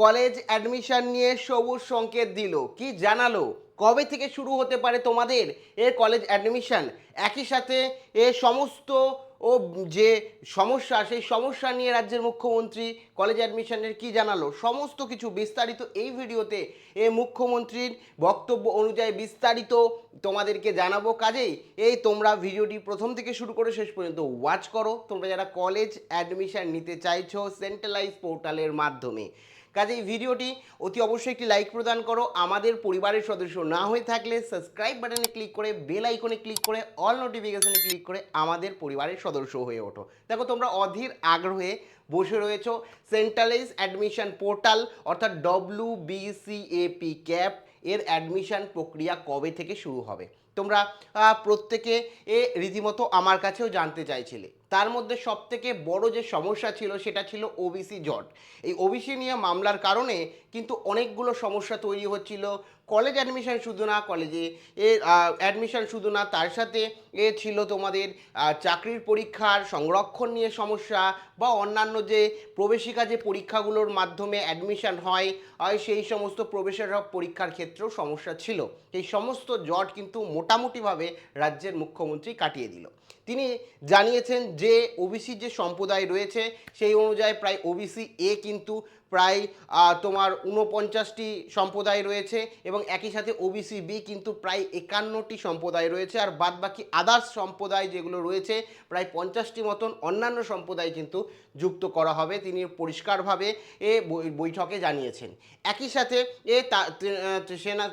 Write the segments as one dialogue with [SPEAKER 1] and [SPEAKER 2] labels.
[SPEAKER 1] College admission নিয়ে সবুজ সংকেত দিল। কি জানালো? কবে থেকে শুরু হতে পারে তোমাদের এ কলেজ অ্যাডমিশন? একই সাথে এ সমস্ত ও যে সমস্যা, সেই সমস্যা নিয়ে রাজ্যের মুখ্যমন্ত্রী কলেজ অ্যাডমিশনের কি জানালো? সমস্ত কিছু বিস্তারিত এই ভিডিওতে এ মুখ্যমন্ত্রীর বক্তব্য অনুযায়ী বিস্তারিত তোমাদেরকে জানাব। কাজেই এই তোমরা ভিডিওটি প্রথম থেকে শুরু করে শেষ পর্যন্ত ওয়াচ করো। তোমরা যারা কলেজ অ্যাডমিশন নিতে চাইছো সেন্ট্রালাইজ পোর্টালের মাধ্যমে। কাজেই ভিডিওটি অতি অবশ্যই একটি লাইক প্রদান করো আমাদের পরিবারের সদস্য না হয়ে থাকলে সাবস্ক্রাইব বাটনে ক্লিক করে বেল আইকনে ক্লিক করে অল নোটিফিকেশনে ক্লিক করে আমাদের পরিবারের সদস্য হয়ে ওঠো দেখো তোমরা অধীর আগ্রহে বসে রয়েছো সেন্ট্রালাইজ অ্যাডমিশন পোর্টাল অর্থাৎ ডব্লিউ বিসিএপি ক্যাপ এর অ্যাডমিশন প্রক্রিয়া কবে থেকে শুরু হবে তোমরা প্রত্যেকে এ রীতিমতো আমার কাছেও জানতে চাইছিলে। তার মধ্যে সব থেকে বড় যে সমস্যা ছিল সেটা ছিল ওবিসি জট। এই ওবিসি নিয়ে মামলার কারণে কিন্তু অনেকগুলো সমস্যা তৈরি হচ্ছিল। কলেজ অ্যাডমিশন শুধু না, কলেজে এ অ্যাডমিশন শুধু না, তার সাথে এ ছিল তোমাদের চাকরির পরীক্ষার সংরক্ষণ নিয়ে সমস্যা বা অন্যান্য যে প্রবেশিকা যে পরীক্ষাগুলোর মাধ্যমে অ্যাডমিশন হয় সেই সমস্ত প্রবেশের পরীক্ষার ক্ষেত্রেও সমস্যা ছিল। এই সমস্ত জট কিন্তু মোটামুটিভাবে রাজ্যের মুখ্যমন্ত্রী কাটিয়ে দিল। তিনি জানিয়েছেন যে ওবিসি যে সম্প্রদায় রয়েছে, সেই অনুযায়ী প্রায় ওবিসি এ কিন্তু প্রায় তোমার উনপঞ্চাশটি সম্প্রদায় রয়েছে এবং একই সাথে ওবিসি বি কিন্তু প্রায় একান্নটি সম্প্রদায় রয়েছে আর বাদবাকি আদার্স সম্প্রদায় যেগুলো রয়েছে প্রায় পঞ্চাশটি মতন অন্যান্য সম্প্রদায় কিন্তু যুক্ত করা হবে। তিনি পরিষ্কারভাবে এ বৈঠকে জানিয়েছেন। একই সাথে এ সেনা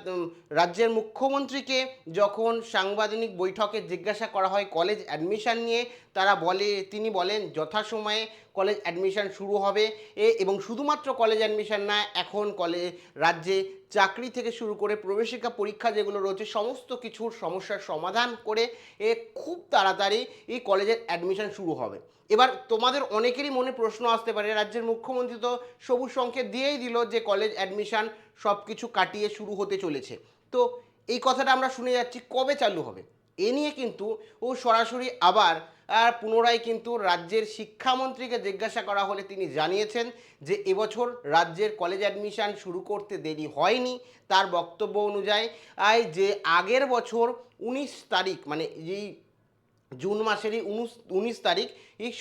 [SPEAKER 1] রাজ্যের মুখ্যমন্ত্রীকে যখন সাংবাদিক বৈঠকে জিজ্ঞাসা করা হয় কলেজ অ্যাডমিশন নিয়ে, তারা বলে, তিনি বলেন, যথাসময়ে কলেজ অ্যাডমিশন শুরু হবে। এ এবং শুধুমাত্র কলেজ অ্যাডমিশন না, এখন কলেজ রাজ্যে চাকরি থেকে শুরু করে প্রবেশিকা পরীক্ষা যেগুলো রয়েছে, সমস্ত কিছুর সমস্যার সমাধান করে এ খুব তাড়াতাড়ি এই কলেজের অ্যাডমিশন শুরু হবে। এবার তোমাদের অনেকেরই মনে প্রশ্ন আসতে পারে, রাজ্যের মুখ্যমন্ত্রী তো সবুজ সংকেত দিয়েই দিল যে কলেজ অ্যাডমিশন সব কিছু কাটিয়ে শুরু হতে চলেছে। তো এই কথাটা আমরা শুনে যাচ্ছি, কবে চালু হবে? এ নিয়ে কিন্তু ও সরাসরি আবার আর পুনরায় কিন্তু রাজ্যের শিক্ষামন্ত্রীকে জিজ্ঞাসা করা হলে তিনি জানিয়েছেন যে এবছর রাজ্যের কলেজ অ্যাডমিশান শুরু করতে দেরি হয়নি। তার বক্তব্য অনুযায়ী, আই, যে আগের বছর উনিশ তারিখ মানে যেই জুন মাসেরই উনিশ উনিশ তারিখ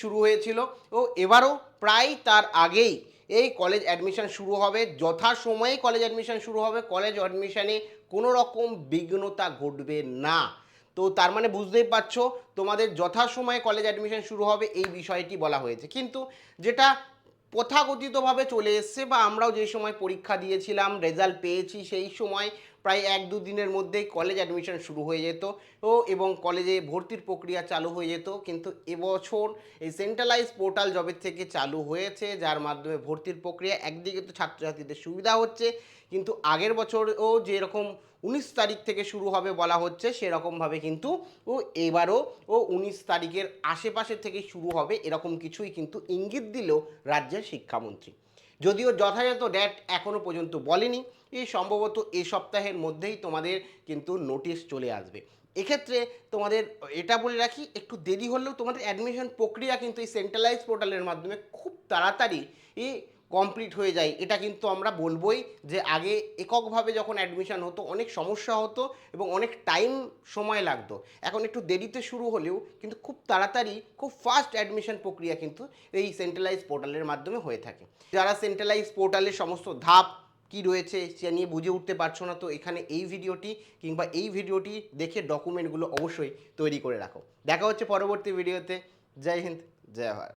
[SPEAKER 1] শুরু হয়েছিল ও এবারও প্রায় তার আগেই এই কলেজ অ্যাডমিশন শুরু হবে। যথাসময়ে কলেজ অ্যাডমিশন শুরু হবে কলেজ অ্যাডমিশনে কোনো রকম বিঘ্নতা ঘটবে না। তো তার মানে বুঝতেই পারছ, তোমাদের যথাসময়ে কলেজ অ্যাডমিশন শুরু হবে এই বিষয়টি বলা হয়েছে। কিন্তু যেটা প্রথাগতিতভাবে চলে এসছে বা আমরাও যে সময় পরীক্ষা দিয়েছিলাম রেজাল্ট পেয়েছি সেই সময় প্রায় এক দু দিনের মধ্যেই কলেজ অ্যাডমিশন শুরু হয়ে যেত ও এবং কলেজে ভর্তির প্রক্রিয়া চালু হয়ে যেত। কিন্তু এবছর এই সেন্ট্রালাইজ পোর্টাল জবের থেকে চালু হয়েছে, যার মাধ্যমে ভর্তির প্রক্রিয়া একদিকে তো ছাত্রছাত্রীদের সুবিধা হচ্ছে, কিন্তু আগের বছরও যেরকম উনিশ তারিখ থেকে শুরু হবে বলা হচ্ছে, সেরকমভাবে কিন্তু ও এবারও ও উনিশ তারিখের আশেপাশে থেকে শুরু হবে, এরকম কিছুই কিন্তু ইঙ্গিত দিল রাজ্যের শিক্ষামন্ত্রী। যদিও যথাযথ ড্যাট এখনও পর্যন্ত বলেনি, এই সম্ভবত এ সপ্তাহের মধ্যেই তোমাদের কিন্তু নোটিশ চলে আসবে। এক্ষেত্রে তোমাদের, এটা বলে রাখি, একটু দেরি হলেও তোমাদের অ্যাডমিশন প্রক্রিয়া কিন্তু এই সেন্ট্রালাইজ পোর্টালের মাধ্যমে খুব তাড়াতাড়ি এই কমপ্লিট হয়ে যায়, এটা কিন্তু আমরা বলবোই যে আগে এককভাবে যখন অ্যাডমিশন হতো, অনেক সমস্যা হতো এবং অনেক টাইম সময় লাগতো। এখন একটু দেরিতে শুরু হলেও কিন্তু খুব তাড়াতাড়ি, খুব ফাস্ট অ্যাডমিশন প্রক্রিয়া কিন্তু এই সেন্ট্রালাইজ পোর্টালের মাধ্যমে হয়ে থাকে। যারা সেন্ট্রালাইজ পোর্টালের সমস্ত ধাপ কি রয়েছে, সে নিয়ে বুঝে উঠতে পারছ না, তো এখানে এই ভিডিওটি কিংবা এই ভিডিওটি দেখে ডকুমেন্টগুলো অবশ্যই তৈরি করে রাখো। দেখা হচ্ছে পরবর্তী ভিডিওতে জয় হিন্দ, জয় ভারত।